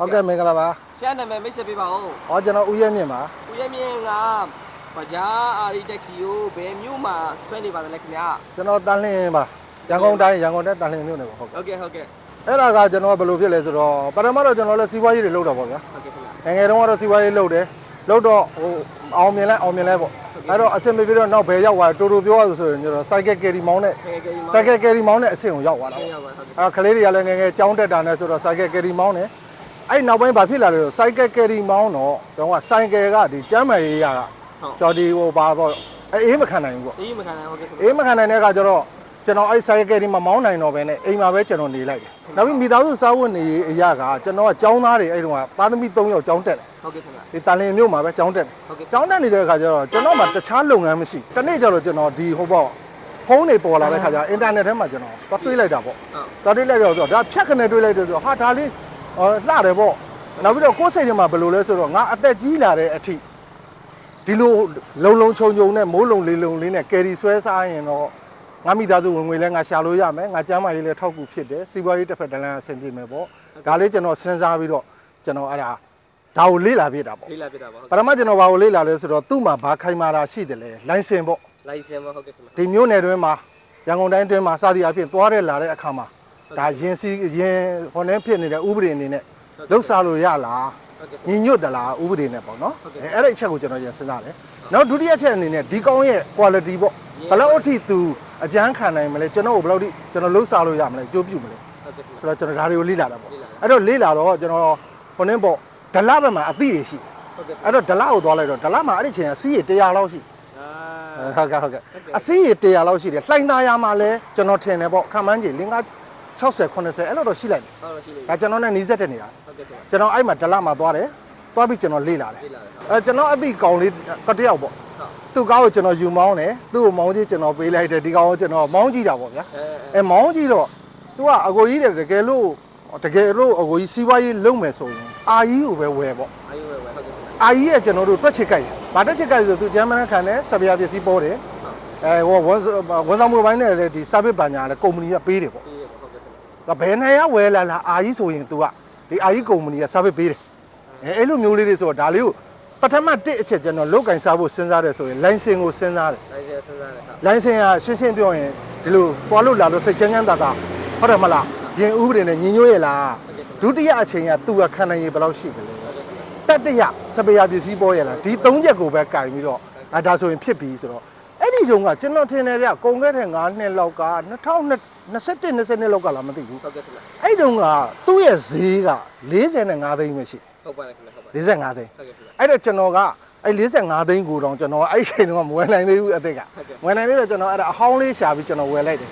ဟုတ်ကဲ့မင်္ဂလာပါဆရာနာမည်မိတ်ဆက်ပေးပါဦးဟောကျွန်တော်ဦးရဲမြင့်ပါဦးရမြင့်ကဗကြားအာရီတက္ကစီကိုဘယ်မြို့မှာဆွဲနေပါသလဲခင်ဗျာကျွန်တော်တန်လင်းပါရန်ကုန်တိုင်းရန်ကုန်တိုင်းတန်လင်းမြို့နယ်ပါဟုတ်ကဲ့ဟုတ်ကဲ့ဟုတ်ကဲ့အဲ့ဒါကကျွန်တော်ဘယ်လိုဖြစ်လဲဆိုတော့ပထမတော့ကျွန်တော်လည်းစီးပွားရေးတွေလုပ်တာပေါ့ဗျာဟုတ်ကဲ့ခင်ဗျာငယ်ငယ်တုန်းကတော့စီးပွားရေးလုပ်တယ်လုပ်တော့ဟိုအောင်မြင်လဲအောင်မြင်လဲပေါ့အဲ့တော့အဆင်ပြေပြီးတော့နောက်ဘယ်ရောက်သွားတူတူပြောရဆိုရင်ကျွန်တော် cycle carry မောင်းနဲ့ငယ်ငယ်ကြီးမှာ cycle carry မောင်းနဲ့အဆင့်ကိုရောက်သွားတာရှင်းပေါ့ရပါဟုတ်ကဲ့အဲကလေးတွေကလည်းငယ်ငယ်ကြောင်းတက်တာနဲ့ဆိုတော့ cycle carry မောင်းနဲ့ အဲ့နောက်ပိုင်းဘာဖြစ်လာလဲဆို cycle carry မောင်းတော့ကျွန်တော်က cycle ကဒီကျမ်းမာရေးရကဟုတ်ကျွန်တော်ဒီဟိုဘာပေါ့အေးမခံနိုင်ဘူးပေါ့အေးမခံနိုင်ဟုတ်ကဲ့ခင်ဗျာအေးမခံနိုင်တဲ့အခါကျတော့ကျွန်တော်အဲ့ဒီ cycle ဒီမှာမောင်းနိုင်တော့ပဲနဲ့အိမ်မှာပဲကျွန်တော်နေလိုက်တယ်။နောက်ပြီးမိသားစုစားဝတ်နေရေးအရာကကျွန်တော်ကကျောင်းသားတွေအဲ့တုန်းကသားသမီး3ယောက်ကျောင်းတက်တယ်ဟုတ်ကဲ့ခင်ဗျာ။ဒီတန်လင်းမြို့မှာပဲကျောင်းတက်တယ်ဟုတ်ကဲ့။ကျောင်းတက်နေတဲ့အခါကျတော့ကျွန်တော်မှတခြားလုပ်ငန်းမရှိ။တနေ့ကျတော့ကျွန်တော်ဒီဟိုပေါ့ဖုန်းတွေပေါ်လာတဲ့အခါကျတော့အင်တာနက်ထဲမှာကျွန်တော်သွားတွေးလိုက်တာပေါ့ဟုတ်။သွားတွေးလိုက်တော့ဆိုတော့ဒါဖြတ်ခနဲ့တွေးလိုက်တယ်ဆိုတော့ဟာဒါလေး ဟောလှတယ်ပေါ့။နောက်ပြီးတော့ကိုယ်စိတ်ထဲမှာဘယ်လိုလဲဆိုတော့ငါအသက်ကြီးလာတဲ့အထိဒီလိုလုံလုံခြုံခြုံနဲ့မိုးလုံလေးလုံလေးနဲ့ကယ်ရီဆွဲစားရင်တော့ငါမိသားစုဝင်ငွေလဲငါရှာလို့ရမယ်ငါကျမ်းမာရေးလဲထောက်ကူဖြစ်တယ်စီးပွားရေးတစ်ဖက်တစ်လမ်းအဆင်ပြေမယ်ပေါ့ဒါလေးကျွန်တော်စဉ်းစားပြီးတော့ကျွန်တော်အဲ့ဒါဒါကိုလေ့လာပြတာပေါ့လေးလာပြတာပါဟုတ်ပထမကျွန်တော်ဘာကိုလေ့လာလဲဆိုတော့သူ့မှာဘာခိုင်မာတာရှိတယ်လဲလိုင်စင်ပေါ့လိုင်စင်ပါဟုတ်ကဲ့ခင်ဗျာဒီမျိုးနယ်တွင်းမှာရန်ကုန်တိုင်းတွင်းမှာစသည်အဖြစ်သွားတဲ့လာတဲ့အခါမှာ ဒါရင်စီရင်ဟိုနေဖြစ်နေတဲ့ဥပဒေအနေနဲ့လှုပ်ရှားလို့ရလားဟုတ်ကဲ့ညီညွတ်သလားဥပဒေနဲ့ပေါ့နော်ဟုတ်ကဲ့အဲအဲ့ဒီအချက်ကိုကျွန်တော်ရင်စဉ်းစားတယ်နောက်ဒုတိယချက်အနေနဲ့ဒီကောင်းရဲ့ quality ပေါ့ဘယ်လောက်အထိသူအကျန်းခံနိုင်မလဲကျွန်တော်ကိုဘယ်လောက်ထိကျွန်တော်လှုပ်ရှားလို့ရမလဲအကျိုးပြုမလဲဟုတ်ကဲ့ခင်ဗျာဆိုတော့ကျွန်တော်ဒါတွေကိုလေ့လာတာပေါ့လေ့လာတာအဲ့တော့လေ့လာတော့ကျွန်တော်ဟိုနင်းပေါ့ဒလဘက်မှာအသိတွေရှိတယ်ဟုတ်ကဲ့အဲ့တော့ဒလကိုသွားလိုက်တော့ဒလမှာအဲ့ဒီချိန်ကစီးရ100လောက်ရှိအာဟုတ်ကဲ့ဟုတ်ကဲ့အစီးရ100လောက်ရှိတယ်လှိုင်းသားရမှာလဲကျွန်တော်ထင်တယ်ပေါ့ခံမှန်းကြီး5 60 80အဲ့လိုတော့ရှိလိုက်တယ်ဟုတ်လို့ရှိနေဒါကျွန်တော်နဲ့နီးစက်တဲ့နေရာဟုတ်ကဲ့ခင်ဗျာကျွန်တော်အဲ့မှာဒလမှာသွားတယ်သွားပြီးကျွန်တော်လေ့လာတယ်လေးလာတယ်အဲကျွန်တော်အသိကောင်လေးကတစ်ယောက်ပေါ့ဟုတ်သူ့ကားကိုကျွန်တော်ယူမောင်းတယ်သူ့ကိုမောင်းကြည့်ကျွန်တော်ပေးလိုက်တယ်ဒီကောင်ကိုကျွန်တော်မောင်းကြည့်တာပေါ့ဗျာအဲအဲမောင်းကြည့်တော့ तू ကအကိုကြီးတယ်တကယ်လို့တကယ်လို့အကိုကြီးစီးပွားရေးလုပ်မယ်ဆိုရင်အာကြီးကိုပဲဝယ်ပေါ့အာယူဝဲဝဲဟုတ်ကဲ့ခင်ဗျာအာကြီးကကျွန်တော်တို့တွက်ချစ်ကြိုက်တယ်။ဗာတွက်ချစ်ကြိုက်ဆိုသူဂျမန်ခံတယ်စပယ်ပစ္စည်းပေါ်တယ်။အဲဟိုဝန်ဝန်ဆောင်မှုပိုင်းနဲ့လည်းဒီ service ဘာညာလည်းကုမ္ပဏီကပေးတယ်ပေါ့ အေးဟုတ်ကဲ့ခင်ဗျာ။ဒါဘယ်နဲ့ရဝယ်လာလာအာကြီးဆိုရင် तू ကဒီအာကြီးကုမ္ပဏီက service ပေးတယ်။အဲအဲ့လိုမျိုးလေးတွေဆိုတော့ဒါလေးကိုပထမတစ်အချက်ကျွန်တော်လုတ်ကင်စားဖို့စဉ်းစားတယ်ဆိုရင် license ကိုစဉ်းစားတယ်လိုင်စင်စဉ်းစားတယ်ဟုတ်။ license ကရှင်းရှင်းပြောရင်ဒီလိုသွားလို့လာလို့စိတ်ချမ်းချမ်းသာသာဟုတ်တယ်မလား။ရင်ဥပဒေနဲ့ညီညွတ်ရဲ့လား။ဒုတိယအချိန်က तू ကခံနိုင်ရည်ဘယ်လောက်ရှိတယ်လဲ။တတ္တရစပယ်ယာပစ္စည်းပေါ်ရလားဒီ၃ချက်ကိုပဲကင်ပြီးတော့အဲဒါဆိုရင်ဖြစ်ပြီဆိုတော့အဲ့ ဒီတုန်းကကျွန်တော်ထင်တယ်ဗျကုန်ခဲ့တဲ့9နှစ်လောက်က2021 20လောက်ကလားမသိဘူးဟုတ်ကဲ့ခင်ဗျာအဲ့တုန်းကသူ့ရဲ့ဈေးက45သိန်းပဲရှိတယ်ဟုတ်ပါတယ်ခင်ဗျာဟုတ်ပါ45တယ်သိန်းဟုတ်ကဲ့ခင်ဗျာအဲ့တော့ကျွန်တော်ကအဲ့45သိန်းကိုတော့ကျွန်တော်အဲ့ချိန်တုန်းကမဝယ်နိုင်သေးဘူးအသက်ကဟုတ်ကဲ့ဝယ်နိုင်သေးတော့ကျွန်တော်အဲ့ဒါအဟောင်းလေးရှာပြီးကျွန်တော်ဝယ်လိုက်တယ်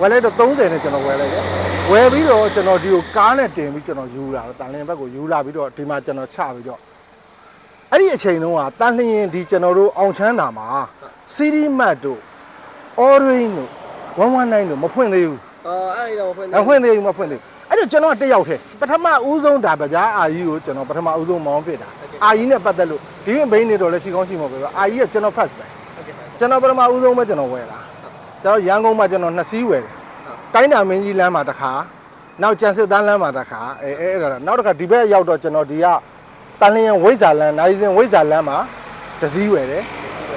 ဝဲလိုက်တာဟုတ်ဝယ်လိုက်တော့30နဲ့ကျွန်တော်ဝယ်လိုက်တယ်ဝယ်ပြီးတော့ကျွန်တော်ဒီကိုကားနဲ့တင်ပြီးကျွန်တော်ယူလာတော့တန်လင်းဘက်ကိုယူလာပြီးတော့ဒီမှာကျွန်တော်ချပြီးတော့အဲ့ဒီအချိန်တုန်းကတန်လင်းဒီကျွန်တော်တို့အောင်ချမ်းသာမှာ စီဒီမတ်တို့ orange တို့119တို့မဖွင့်သေးဘူးအော်အဲ့ဒီတော့ဖွင့်မဖွင့်သေးဘူးမဖွင့်သေးဘူးအဲ့တော့ကျွန်တော်ကတစ်ယောက်တည်းပထမဦးဆုံးဒါပကြားအာကြီးကိုကျွန်တော်ပထမဦးဆုံးမောင်းပြတာအာကြီးနဲ့ပတ်သက်လို့ဒီရင်ဘိန်းနေတော့လည်းရှိကောင်းရှိမှာပဲအာကြီးကကျွန်တော် first ပဲဟုတ်ကဲ့ခင်ဗျာကျွန်တော်ပထမဦးဆုံးပဲကျွန်တော်ဝယ်တာကျွန်တော်ရန်ကုန်မှာကျွန်တော်နှစ်စီးဝယ်တယ်တိုင်းတာမင်းကြီးလမ်းမှာတစ်ခါနောက်ကျန်စစ်တန်းလမ်းမှာတစ်ခါအဲအဲအဲ့ဒါနောက်တစ်ခါဒီဘက်ရောက်တော့ကျွန်တော်ဒီကတန်လျင်ဝိဇ္ဇာလမ်းနိုင်စင်ဝိဇ္ဇာလမ်းမှာတစ်စီးဝယ်တယ်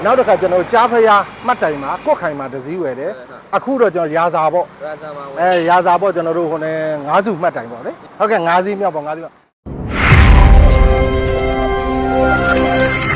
နောက်တစ်ခါကျွန်တော်ကြားဖျားမှတ်တိုင်မှာကုတ်ခိုင်မှာတစည်းဝယ်တယ်အခုတော့ကျွန်တော်ရာဇာပေါ့ရာဇာမှာဝယ်အဲရာဇာပေါ့ကျွန်တော်တို့ဟိုနေငါးစုမှတ်တိုင်ပေါ့လေဟုတ်ကဲ့ငါးစီးမြောက်ပေါ့ငါးစီးမြောက်